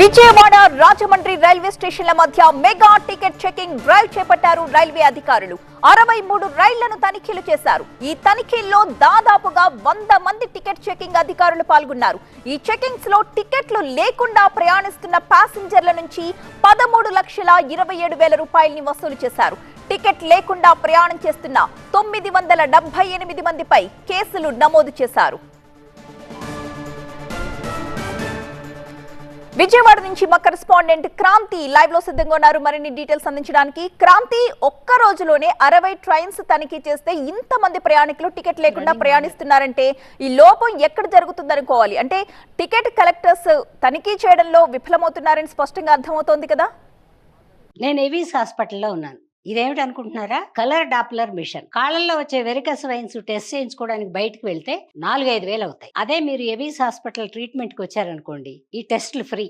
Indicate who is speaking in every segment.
Speaker 1: Vijayawada Rajahmundry railway స్టేషన్ల మధ్య mega ticket checking drive చేపట్టారు రైల్వే అధికారులు. అరవై మూడు రైళ్ళను తనిఖీలు చేశారు. ఈ తనిఖీల్లో దాదాపుగా వంద మంది టికెట్ చెకింగ్ అధికారులు పాల్గొన్నారు. ఈ చెకింగ్స్లో టికెట్లు లేకుండా ప్రయాణిస్తున్న ప్యాసింజర్ల నుంచి పదమూడు లక్షల ఇరవై ఏడు వేల రూపాయల్ని వసూలు చేశారు. టికెట్ లేకుండా ప్రయాణం చేస్తున్న తొమ్మిది వందల డెబ్బై ఎనిమిది మందిపై కేసులు నమోదు చేశారు. విజయవాడ నుంచి మా కరెస్పాండెంట్ క్రాంతి లైవ్లో సిద్ధంగా ఉన్నారు. మరిన్ని డీటెయిల్స్ అందించడానికి క్రాంతి ఒక్క రోజులోనే అరవై ట్రైన్స్ తనిఖీ చేస్తే ఇంతమంది ప్రయాణికులు టికెట్ లేకుండా ప్రయాణిస్తున్నారంటే ఈ లోపం ఎక్కడ జరుగుతుందనుకోవాలి అంటే టికెట్ కలెక్టర్స్ తనిఖీ చేయడంలో విఫలమవుతున్నారని స్పష్టంగా అర్థమవుతోంది కదా?
Speaker 2: నేను ఏవీస్ హాస్పిటల్లో ఉన్నాను. ఇదేమిటి అనుకుంటున్నారా? Colour doppler machine. కాళ్ళల్లో వచ్చే వెరికస్ వైన్స్ టెస్ట్ చేయించుకోవడానికి బయటకు వెళ్తే నాలుగు ఐదు వేలు అవుతాయి అదే మీరు ఎబీస్ హాస్పిటల్ ట్రీట్మెంట్కి వచ్చారనుకోండి ఈ టెస్ట్లు ఫ్రీ.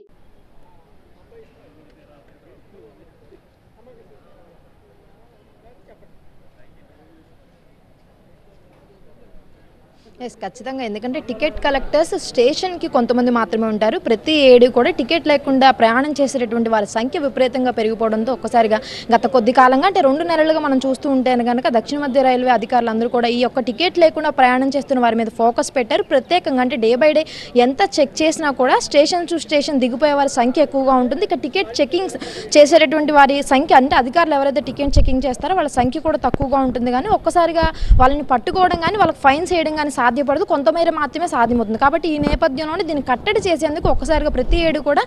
Speaker 3: ఎస్ ఖచ్చితంగా. ఎందుకంటే టికెట్ కలెక్టర్స్ స్టేషన్కి కొంతమంది మాత్రమే ఉంటారు. ప్రతి ఏడు కూడా టికెట్ లేకుండా ప్రయాణం చేసేటటువంటి వారి సంఖ్య విపరీతంగా పెరిగిపోవడంతో ఒక్కసారిగా గత కొద్ది కాలంగా అంటే రెండు నెలలుగా మనం చూస్తూ ఉంటే కనుక దక్షిణ మధ్య రైల్వే అధికారులు అందరూ కూడా ఈ యొక్క టికెట్ లేకుండా ప్రయాణం చేస్తున్న వారి మీద ఫోకస్ పెట్టారు. ప్రత్యేకంగా అంటే డే బై డే ఎంత చెక్ చేసినా కూడా స్టేషన్ టు స్టేషన్ దిగిపోయే వారి సంఖ్య ఎక్కువగా ఉంటుంది. ఇక టికెట్ చెకింగ్ చేసేటటువంటి వారి సంఖ్య అంటే అధికారులు ఎవరైతే టికెట్ చెకింగ్ చేస్తారో వాళ్ళ సంఖ్య కూడా తక్కువగా ఉంటుంది. కానీ ఒక్కసారిగా వాళ్ళని పట్టుకోవడం కానీ వాళ్ళకి ఫైన్స్ వేయడం కానీ సాధ్యపడదు కొంతమేర మాత్రమే సాధ్యమవుతుంది. కాబట్టి ఈ నేపథ్యంలోనే దీన్ని కట్టడి చేసేందుకు ఒక్కసారిగా ప్రతి ఏడు కూడా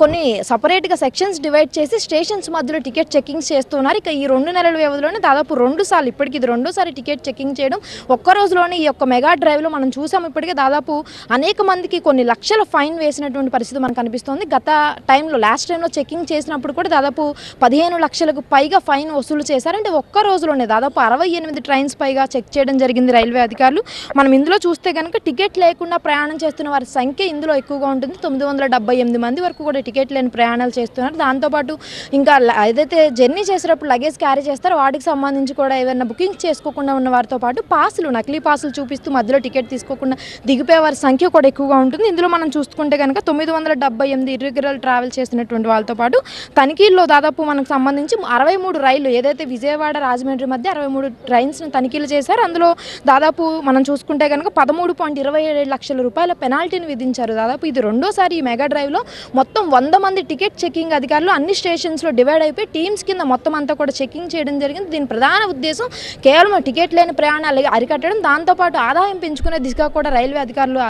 Speaker 3: కొన్ని సపరేట్గా సెక్షన్స్ డివైడ్ చేసి స్టేషన్స్ మధ్యలో టికెట్ చెకింగ్స్ చేస్తున్నారు. ఇక ఈ రెండు నెలల వ్యవధిలోనే దాదాపు రెండు సార్లు ఇప్పటికి ఇది రెండోసారి టికెట్ చెకింగ్ చేయడం ఒక్క రోజులోనే ఈ యొక్క మెగా డ్రైవ్లో మనం చూసాం. ఇప్పటికే దాదాపు అనేక మందికి కొన్ని లక్షల ఫైన్ వేసినటువంటి పరిస్థితి మనకు కనిపిస్తోంది గత టైంలో లాస్ట్ టైంలో చెకింగ్ చేసినప్పుడు కూడా దాదాపు పదిహేను లక్షలకు పైగా ఫైన్ వసూలు చేశారు. అంటే ఒక్క రోజులోనే దాదాపు అరవై ఎనిమిది ట్రైన్స్ పైగా చెక్ చేయడం జరిగింది రైల్వే అధికారులు. మనం ఇందులో చూస్తే కనుక టికెట్ లేకుండా ప్రయాణం చేస్తున్న వారి సంఖ్య ఇందులో ఎక్కువగా ఉంటుంది. తొమ్మిది వందల డెబ్బై ఎనిమిది మంది వరకు కూడా టికెట్ లేని ప్రయాణాలు చేస్తున్నారు. దాంతోపాటు ఇంకా ఏదైతే జర్నీ చేసేటప్పుడు లగేజ్ క్యారీ చేస్తారో వాటికి సంబంధించి కూడా ఏమైనా బుకింగ్ చేసుకోకుండా ఉన్న వారితో పాటు పాసులు నకిలీ పాసులు చూపిస్తూ మధ్యలో టికెట్ తీసుకోకుండా దిగిపోయే వారి సంఖ్య కూడా ఎక్కువగా ఉంటుంది. ఇందులో మనం చూసుకుంటే కనుక తొమ్మిది వందల డెబ్బై ఎనిమిది ఇర్రెగ్యులర్ ట్రావెల్ చేసినటువంటి వాళ్ళతో పాటు తనిఖీల్లో దాదాపు మనకు సంబంధించి అరవై మూడు రైళ్ళు ఏదైతే విజయవాడ రాజమండ్రి మధ్య అరవై మూడు ట్రైన్స్ని తనిఖీలు చేశారు అందులో దాదాపు మనం చూసుకుంటే కనుక పదమూడు పాయింట్ ఇరవై ఏడు లక్షల రూపాయల పెనాల్టీని విధించారు. దాదాపు ఇది రెండోసారి ఈ మెగా డ్రైవ్లో మొత్తం వంద మంది టికెట్ చెకింగ్ అధికారులు అన్ని స్టేషన్స్లో డివైడ్ అయిపోయి టీమ్స్ కింద మొత్తం అంతా కూడా చెకింగ్ చేయడం జరిగింది. దీని ప్రధాన ఉద్దేశం కేవలం టికెట్ లేని ప్రయాణాలు అరికట్టడం. దాంతోపాటు ఆదాయం పెంచుకునే దిశగా కూడా రైల్వే అధికారులు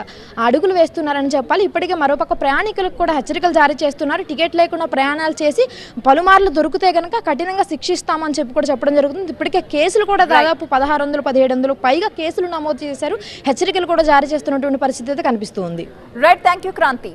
Speaker 3: అడుగులు వేస్తున్నారని చెప్పాలి. ఇప్పటికే మరోపక్క ప్రయాణికులకు కూడా హెచ్చరికలు జారీ చేస్తున్నారు. టికెట్ లేకుండా ప్రయాణాలు చేసి పలుమార్లు దొరికితే కనుక కఠినంగా శిక్షిస్తామని చెప్పి కూడా చెప్పడం జరుగుతుంది. ఇప్పటికే కేసులు కూడా దాదాపు పదహారు వందలు పదిహేడు వందలు పైగా కేసులు నమోదు చేశారు. హెచ్చరికలు కూడా జారీ చేస్తున్నటువంటి పరిస్థితి అయితే కనిపిస్తుంది
Speaker 1: రైట్ థ్యాంక్ యూ క్రాంతి